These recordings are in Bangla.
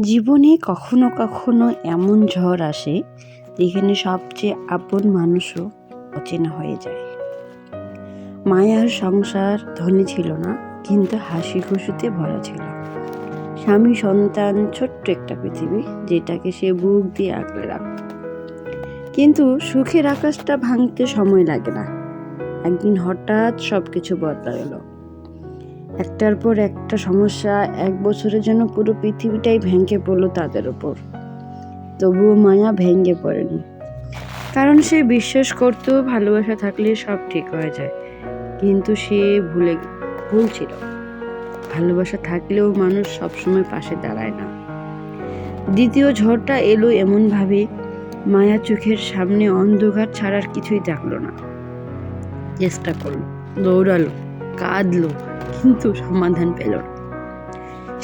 জীবনে কখনো কখনো এমন ঝড় আসে যেখানে সবচেয়ে আপন মানুষও অচেনা হয়ে যায়। মায়ার সংসার ধনী ছিল না, কিন্তু হাসি খুশিতে ভরা ছিল। স্বামী সন্তান ছোট্ট একটা পৃথিবী যেটাকে সে বুক দিয়ে আঁকড়ে রাখত। কিন্তু সুখের আকাশটা ভাঙতে সময় লাগে না। একদিন হঠাৎ সব কিছু বদলা গেল একটার পর একটা সমস্যা, এক বছরের জন্য পুরো পৃথিবীটাই ভেঙে পড়ল তাদের ওপর তবুও মায়া ভেঙে পড়েনি। কারণ সে বিশ্বাস করতো, ভালোবাসা থাকলে সব ঠিক হয়ে যায়। কিন্তু সে ভুলে, ভুল ছিল। ভালোবাসা থাকলেও মানুষ সবসময় পাশে দাঁড়ায় না। দ্বিতীয় ঝড়টা এলো এমনভাবে, মায়া চোখের সামনে অন্ধকার ছাড়ার কিছুই থাকল না। চেষ্টা করল, দৌড়ালো। কাঁদলো, কিন্তু সমাধান পেল না।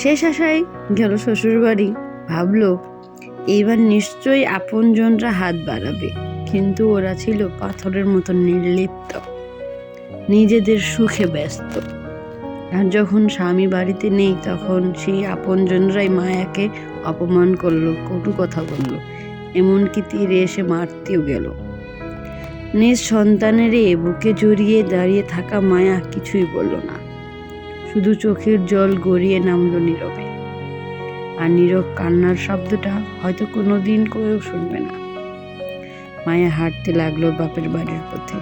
শেষ আশায় গেল শ্বশুরবাড়ি, ভাবল, এইবার নিশ্চয়ই আপনজনরা হাত বাড়াবে, কিন্তু ওরা ছিল পাথরের মতো নির্লিপ্ত, নিজেদের সুখে ব্যস্ত। আর যখন স্বামী বাড়িতে নেই, তখন সেই আপনজনরাই মায়াকে অপমান করল, কটু কথা বলল, এমনকি তীরে এসে মারতেও গেল। নিজ সন্তানের সন্তানেরে বুকে জড়িয়ে দাঁড়িয়ে থাকা মায়া কিছুই বলল না। শুধু চোখের জল গড়িয়ে নামল নীরবে। আর নীরব কান্নার শব্দটা হয়তো কোনো দিন কেউ শুনবে না। মায়া হাঁটতে লাগল বাপের বাড়ির পথে।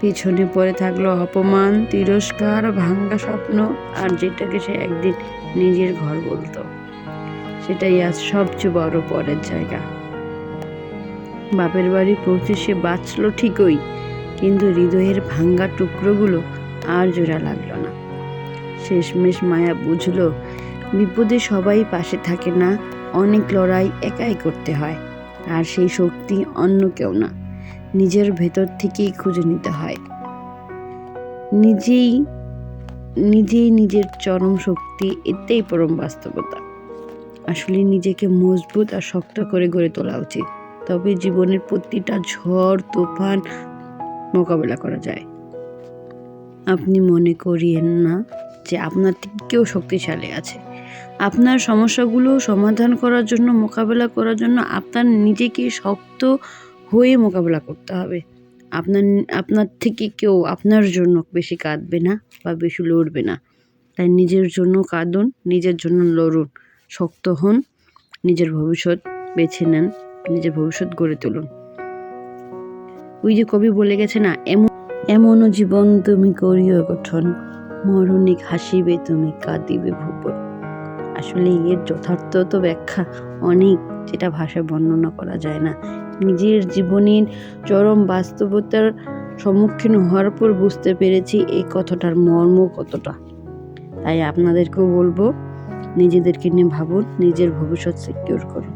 পিছনে পড়ে থাকল অপমান, তিরস্কার, ভাঙ্গা স্বপ্ন, আর যেটাকে সে একদিন নিজের ঘর বলতো। সেটাই আজ সবচেয়ে বড় পরের জায়গা। বাপের বাড়ি পৌঁছে সে বাঁচল ঠিকই, কিন্তু হৃদয়ের ভাঙ্গা টুকরোগুলো আর জোড়া লাগল না। শেষমেশ মায়া বুঝলো, বিপদে সবাই পাশে থাকে না, অনেক লড়াই একাই করতে হয়, আর সেই শক্তি অন্য কেউ না, নিজের ভেতর থেকেই খুঁজে নিতে হয়। নিজেই নিজেই নিজের চরম শক্তি এতেই পরম বাস্তবতা। আসলে নিজেকে মজবুত আর শক্ত করে গড়ে তোলা উচিত। তবে জীবনের প্রতিটা ঝড়, তুফান মোকাবেলা করা যায়। আপনি মনে করিয়েন না যে আপনার থেকে কেউ শক্তিশালী আছে। আপনার সমস্যাগুলো সমাধান করার জন্য, মোকাবেলা করার জন্য আপনার নিজেকে শক্ত হয়ে মোকাবেলা করতে হবে। আপনার আপনার থেকে কেউ আপনার জন্য বেশি কাঁদবে না বা বেশি লড়বে না। তাই নিজের জন্য কাঁদুন, নিজের জন্য লড়ুন। শক্ত হন, নিজের ভবিষ্যৎ বেছে নেন। নিজের ভবিষ্যৎ গড়ে তুলুন। ওই যে কবি বলে গেছে না, এমন এমনও জীবন তুমি করিও গঠন, মরণিক হাসিবে তুমি কাঁদিবে ভুবন। আসলে এর যথার্থ তো ব্যাখ্যা অনেক, যেটা ভাষায় বর্ণনা করা যায় না। নিজের জীবনের চরম বাস্তবতার সম্মুখীন হওয়ার পর বুঝতে পেরেছি এই কথাটার মর্ম কতটা। তাই আপনাদেরকেও বলব, নিজেদেরকে নিয়ে ভাবুন, নিজের ভবিষ্যৎ সিকিউর করুন।